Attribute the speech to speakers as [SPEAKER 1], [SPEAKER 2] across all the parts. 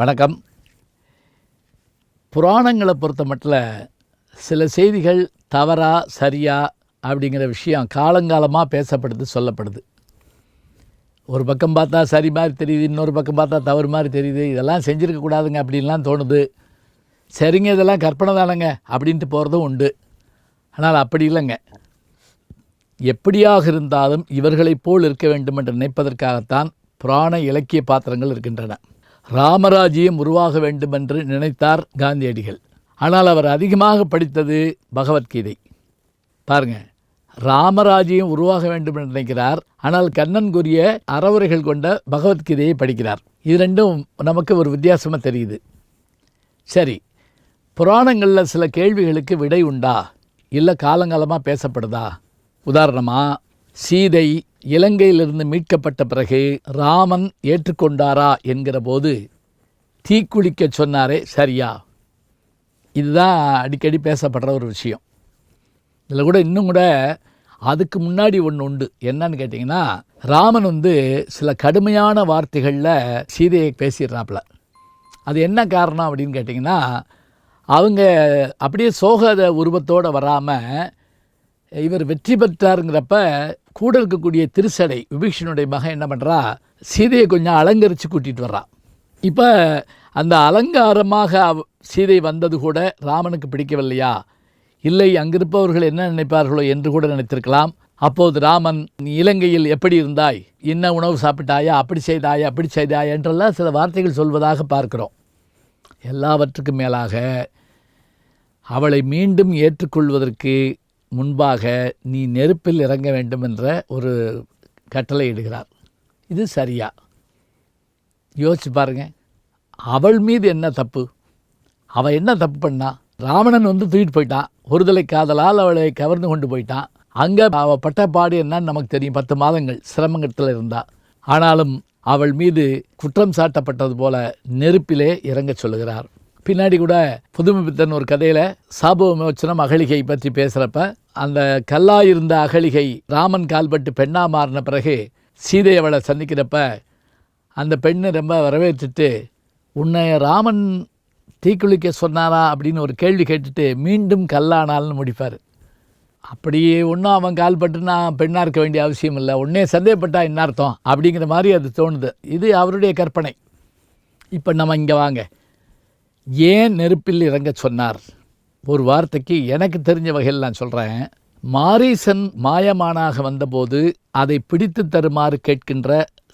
[SPEAKER 1] வணக்கம். புராணங்களை பொறுத்த மட்டும் சில செய்திகள் தவறா சரியா அப்படிங்கிற விஷயம் காலங்காலமாக பேசப்படுது சொல்லப்படுது. ஒரு பக்கம் பார்த்தா சரி மாதிரி தெரியுது இன்னொரு பக்கம் பார்த்தா தவறு மாதிரி தெரியுது. இதெல்லாம் செஞ்சுருக்கக்கூடாதுங்க அப்படின்லாம் தோணுது. சரிங்க இதெல்லாம் கற்பனை தானங்க அப்படின்ட்டு போகிறதும் உண்டு. ஆனால் அப்படி இல்லைங்க. எப்படியாக இருந்தாலும் இவர்களைப் போல் இருக்க வேண்டும் என்று நினைப்பதற்காகத்தான் புராண இலக்கிய பாத்திரங்கள் இருக்கின்றன. ராமராஜ்யம் உருவாக வேண்டும் என்று நினைத்தார் காந்தியடிகள். ஆனால் அவர் அதிகமாக படித்தது பகவத்கீதை. பாருங்க ராமராஜ்யம் உருவாக வேண்டும் என்று நினைக்கிறார் ஆனால் கண்ணன் கூறிய அறவுரைகள் கொண்ட பகவத்கீதையை படிக்கிறார். இது ரெண்டும் நமக்கு ஒரு வித்தியாசமாக தெரியுது. சரி புராணங்களில் சில கேள்விகளுக்கு விடை உண்டா? இல்லை காலங்காலமாக பேசப்படுதா? உதாரணமாக சீதை இலங்கையிலிருந்து மீட்கப்பட்ட பிறகு ராமன் ஏற்றுக்கொண்டாரா என்கிற போது தீக்குளிக்க சொன்னாரே சரியா? இதுதான் அடிக்கடி பேசப்படுற ஒரு விஷயம். இதில் கூட இன்னும் கூட அதுக்கு முன்னாடி ஒன்று உண்டு. என்னன்னு கேட்டிங்கன்னா ராமன் வந்து சில கடுமையான வார்த்தைகளில் சீதையை பேசிடுறாப்புல. அது என்ன காரணம் அப்படின்னு கேட்டிங்கன்னா அவங்க அப்படியே சோக உருவத்தோடு வராமல் இவர் வெற்றி பெற்றாருங்கிறப்ப கூட இருக்கக்கூடிய திருசடை விபீஷனுடைய மகன் என்ன பண்ணுறா சீதையை கொஞ்சம் அலங்கரித்து கூட்டிகிட்டு வர்றா. இப்போ அந்த அலங்காரமாக சீதை வந்தது கூட ராமனுக்கு பிடிக்கவில்லையா? இல்லை அங்கிருப்பவர்கள் என்ன நினைப்பார்களோ என்று கூட நினைத்திருக்கலாம். அப்போது ராமன் நீ இலங்கையில் எப்படி இருந்தாய்? என்ன உணவு சாப்பிட்டாயா? அப்படி செய்தாயா? அப்படி செய்தாயா? என்றெல்லாம் சில வார்த்தைகள் சொல்வதாக பார்க்கிறோம். எல்லாவற்றுக்கும் மேலாக அவளை மீண்டும் ஏற்றுக்கொள்வதற்கு முன்பாக நீ நெருப்பில் இறங்க வேண்டும் என்ற ஒரு கட்டளை இடுகிறார். இது சரியா? யோசிச்சு பாருங்க. அவள் மீது என்ன தப்பு? அவள் என்ன தப்பு பண்ணா? ராவணன் வந்து தூக்கிட்டு போயிட்டான் ஒருதலை காதலால் அவளை கவர்ந்து கொண்டு போயிட்டான் அங்கே அவள் பட்ட பாடு என்னன்னு நமக்கு தெரியும். பத்து மாதங்கள் சிரமங்கத்தில் இருந்தா. ஆனாலும் அவள் மீது குற்றம் சாட்டப்பட்டது போல நெருப்பிலே இறங்க சொல்லுகிறார். பின்னாடி கூட புதுமைப்பித்தன் ஒரு கதையில் சாப விமோச்சனம் அகலிகை பற்றி பேசுகிறப்ப அந்த கல்லாயிருந்த அகலிகை ராமன் கால்பட்டு பெண்ணாக மாறின பிறகு சீதை அவளை சந்திக்கிறப்ப அந்த பெண்ணை ரொம்ப வரவேற்றுட்டு உன்னை ராமன் தீக்குளிக்க சொன்னாரா? அப்படின்னு ஒரு கேள்வி கேட்டுட்டு மீண்டும் கல்லானால்னு முடிப்பார். அப்படியே ஒன்றும் அவன் கால்பட்டு நான் பெண்ணாக இருக்க வேண்டிய அவசியம் இல்லை. உன்னே சந்தேகப்பட்டா என்ன அர்த்தம்? அப்படிங்கிற மாதிரி அது தோணுது. இது அவருடைய கற்பனை. இப்போ நம்ம இங்கே வாங்க. ஏன் நெருப்பில் இறங்க சொன்னார்? ஒரு வார்த்தைக்கு எனக்கு தெரிஞ்ச வகையில் நான் சொல்கிறேன் மாரீசன் மாயமானாக வந்தபோது அதை பிடித்து தருமாறு கேட்கின்ற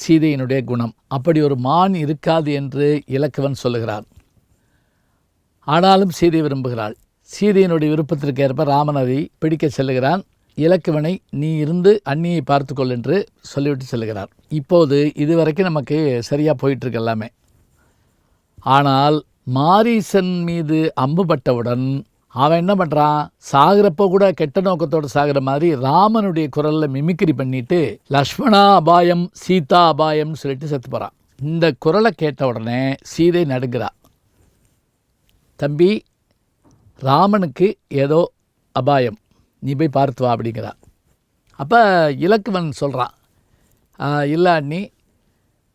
[SPEAKER 1] சீதையினுடைய குணம். அப்படி ஒரு மான் இருக்காது என்று இலக்குவன் சொல்லுகிறான். ஆனாலும் சீதை விரும்புகிறாள். சீதையினுடைய விருப்பத்திற்கு ஏற்ப ராமன் அதை பிடிக்க செல்லுகிறான். இலக்குவனை நீ இருந்து அண்ணியை பார்த்துக்கொள் என்று சொல்லிவிட்டு செல்லுகிறார். இப்போது இதுவரைக்கும் நமக்கு சரியாக போயிட்டுருக்கு எல்லாமே. ஆனால் மாரீசன் மீது அம்பு பட்டவுடன் அவன் என்ன பண்ணுறான் சாகிறப்போ கூட கெட்ட நோக்கத்தோடு சாகிற மாதிரி ராமனுடைய குரலில் மிமிக்ரி பண்ணிட்டு லக்ஷ்மணா அபாயம் சீதா அபாயம்னு சொல்லிட்டு செத்து போகிறான் இந்த குரலை கேட்ட உடனே சீதை நடுங்கிறா. தம்பி ராமனுக்கு ஏதோ அபாயம். நீ போய் பார்த்து வா அப்படிங்கிறா. அப்போ இலக்குவன் சொல்கிறான் இல்லை அண்ணி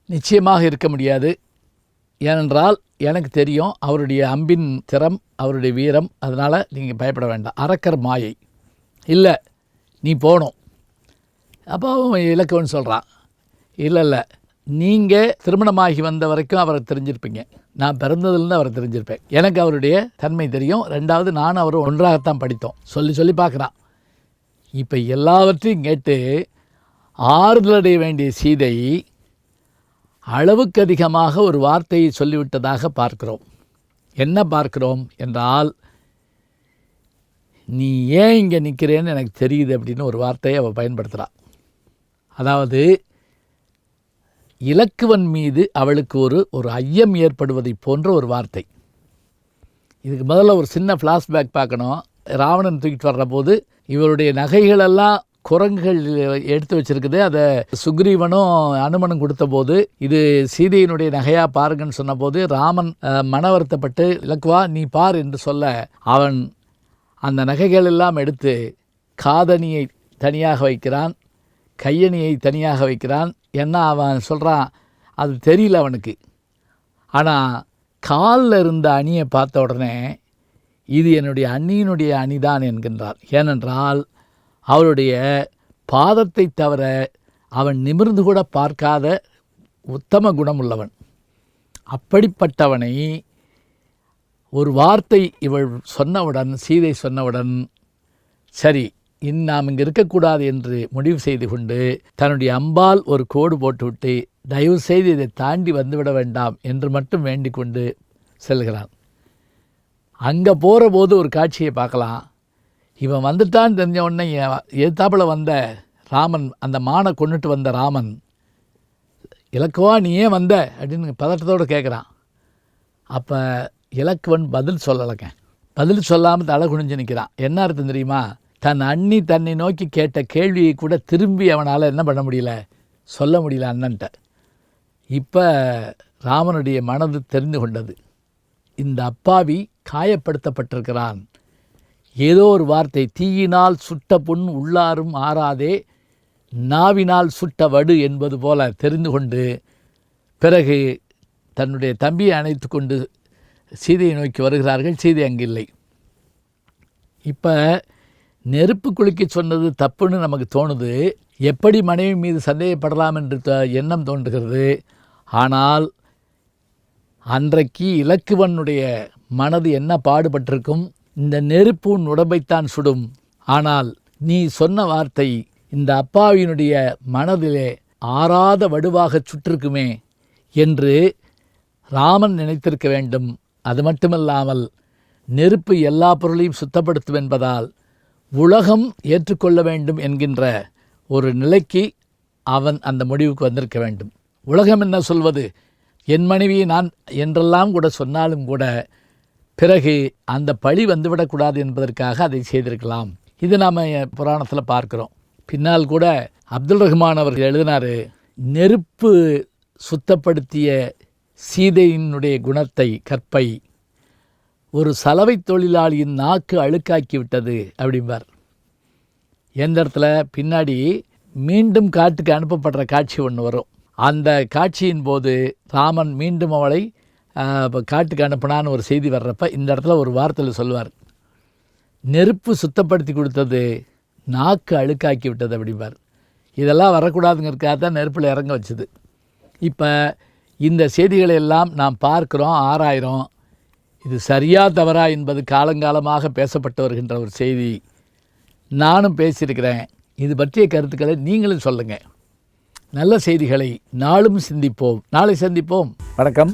[SPEAKER 1] நிச்சயமாக இருக்க முடியாது. ஏனென்றால் எனக்கு தெரியும் அவருடைய அம்பின் திறம் அவருடைய வீரம் அதனால் நீங்கள் பயப்பட வேண்டாம். அரக்கர் மாயை. இல்லை நீ போகணும். அப்போ அவன் இலக்குவன் சொல்கிறான் இல்லை இல்லை நீங்கள் திருமணமாகி வந்த வரைக்கும் அவரை தெரிஞ்சிருப்பீங்க. நான் பிறந்ததுலேருந்து அவரை தெரிஞ்சிருப்பேன். எனக்கு அவருடைய தன்மை தெரியும். ரெண்டாவது நான் அவரும் ஒன்றாகத்தான் படித்தோம். சொல்லி சொல்லி பார்க்குறான். இப்போ எல்லாவற்றையும் கேட்டு ஆறுதலடைய வேண்டிய சீதை அளவுக்கு அதிகமாக ஒரு வார்த்தையை சொல்லிவிட்டதாக பார்க்கிறோம். என்ன பார்க்கிறோம் என்றால் நீ ஏன் இங்கே நிற்கிறேன்னு எனக்கு தெரியுது அப்படின்னு ஒரு வார்த்தையை அவள் பயன்படுத்துகிறாள் அதாவது இலக்குவன் மீது அவளுக்கு ஒரு ஒரு ஐயம் ஏற்படுவதை போன்ற ஒரு வார்த்தை. இதுக்கு முதல்ல ஒரு சின்ன ஃப்ளாஷ்பேக் பார்க்கணும். ராவணன் தூக்கிட்டு வர்ற போது இவருடைய நகைகளெல்லாம் குரங்குகள் எடுத்து வச்சிருக்குது. அதை சுக்ரீவனும் அனுமனும் கொடுத்தபோது இது சீதையினுடைய நகையா பாருங்கன்னு சொன்னபோது ராமன் மன வருத்தப்பட்டு இலக்குவா நீ பார் என்று சொல்ல அவன் அந்த நகைகள் எல்லாம் எடுத்து காதணியை தனியாக வைக்கிறான். கையணியை தனியாக வைக்கிறான். ஏன்னா அவன் சொல்கிறான் அது தெரியல அவனுக்கு. ஆனால் காலில் இருந்த அணியை பார்த்த உடனே இது என்னுடைய அண்ணியினுடைய அணிதான் என்கின்றான் ஏனென்றால் அவருடைய பாதத்தை தவிர அவன் நிமிர்ந்து கூட பார்க்காத உத்தம குணம் உள்ளவன் அப்படிப்பட்டவனை ஒரு வார்த்தை இவள் சொன்னவுடன் சீதை சொன்னவுடன் சரி இன் நாம் இங்கே இருக்கக்கூடாது என்று முடிவு செய்து கொண்டு தன்னுடைய அம்பால் ஒரு கோடு போட்டுவிட்டு தயவு செய்து இதை தாண்டி வந்துவிட வேண்டாம் என்று மட்டும் வேண்டிக் கொண்டு செல்கிறான். அங்கே போகிற போது ஒரு காட்சியை பார்க்கலாம். இவன் வந்துட்டான்னு தெரிஞ்ச உடனே எதிர்த்தாப்பில் வந்த ராமன் அந்த மானை கொண்டுட்டு வந்த ராமன் இலக்குவா நீ ஏன் வந்த? அப்படின்னு பதட்டத்தோடு கேட்குறான் அப்போ இலக்குவன் பதில் சொல்லலைங்க. பதில் சொல்லாமல் தலை குனிஞ்சு நிற்கிறான் என்ன அர்த்தம் தெரியுமா? தன் அண்ணி தன்னை நோக்கி கேட்ட கேள்வியை கூட திரும்பி அவனால் என்ன பண்ண முடியல? சொல்ல முடியல அண்ணன்ட்ட. இப்போ ராமனுடைய மனது தெரிந்து கொண்டது. இந்த அப்பாவி காயப்படுத்தப்பட்டிருக்கிறான். ஏதோ ஒரு வார்த்தை தீயினால் சுட்ட புண் உள்ளாரும் ஆறாதே நாவினால் சுட்ட வடு என்பது போல தெரிந்து கொண்டு பிறகு தன்னுடைய தம்பியை அணைத்து கொண்டு சீதையை நோக்கி வருகிறார்கள். சீதை அங்கில்லை. இப்போ நெருப்பு குளிக்க சொன்னது தப்புன்னு நமக்கு தோணுது. எப்படி மனைவி மீது சந்தேகப்படலாம் என்று எண்ணம் தோன்றுகிறது. ஆனால் அன்றைக்கு இலக்குவனுடைய மனது என்ன பாடுபட்டிருக்கும்? இந்த நெருப்பு உன் உடம்பைத்தான் சுடும். ஆனால் நீ சொன்ன வார்த்தை இந்த அப்பாவினுடைய மனதிலே ஆறாத வடுவாகச் சுற்றிருக்குமே என்று ராமன் நினைத்திருக்க வேண்டும். அது மட்டுமல்லாமல் நெருப்பு எல்லா பொருளையும் சுத்தப்படுத்தும் என்பதால் உலகம் ஏற்றுக்கொள்ள வேண்டும் என்கின்ற ஒரு நிலைக்கு அவன் அந்த முடிவுக்கு வந்திருக்க வேண்டும். உலகம் என்ன சொல்வது? என் மனைவியை நான் என்றெல்லாம் கூட சொன்னாலும் கூட பிறகு அந்த பழி வந்துவிடக்கூடாது என்பதற்காக அதை செய்திருக்கலாம். இது நாம் புராணத்தில் பார்க்குறோம். பின்னால் கூட அப்துல் ரஹ்மான் அவர்கள் எழுதினார் நெருப்பு சுத்தப்படுத்திய சீதையினுடைய குணத்தை கற்பை ஒரு சலவை தொழிலாளியின் நாக்கு அழுக்காக்கி விட்டது அப்படிம்பார். எந்த இடத்துல? பின்னாடி மீண்டும் காட்டுக்கு அனுப்பப்படுற காட்சி ஒன்று வரும். அந்த காட்சியின் போது ராமன் மீண்டும் அவளை இப்போ காட்டுக்கு அனுப்பினான்னு ஒரு செய்தி வர்றப்ப இந்த இடத்துல ஒரு வார்த்தையில் சொல்லுவார். நெருப்பு சுத்தப்படுத்தி கொடுத்தது நாக்கு அழுக்காக்கி விட்டது அப்படிம்பார். இதெல்லாம் வரக்கூடாதுங்கிறதுக்காக தான் நெருப்பில் இறங்க வச்சுது. இப்போ இந்த செய்திகளை எல்லாம் நாம் பார்க்குறோம் ஆராயிரோம் இது சரியா தவறா என்பது காலங்காலமாக பேசப்பட்டு வருகின்ற ஒரு செய்தி. நானும் பேசியிருக்கிறேன். இது பற்றிய கருத்துக்களை நீங்களும் சொல்லுங்கள் நல்ல செய்திகளை நாளும் சிந்திப்போம். நாளை சந்திப்போம். வணக்கம்.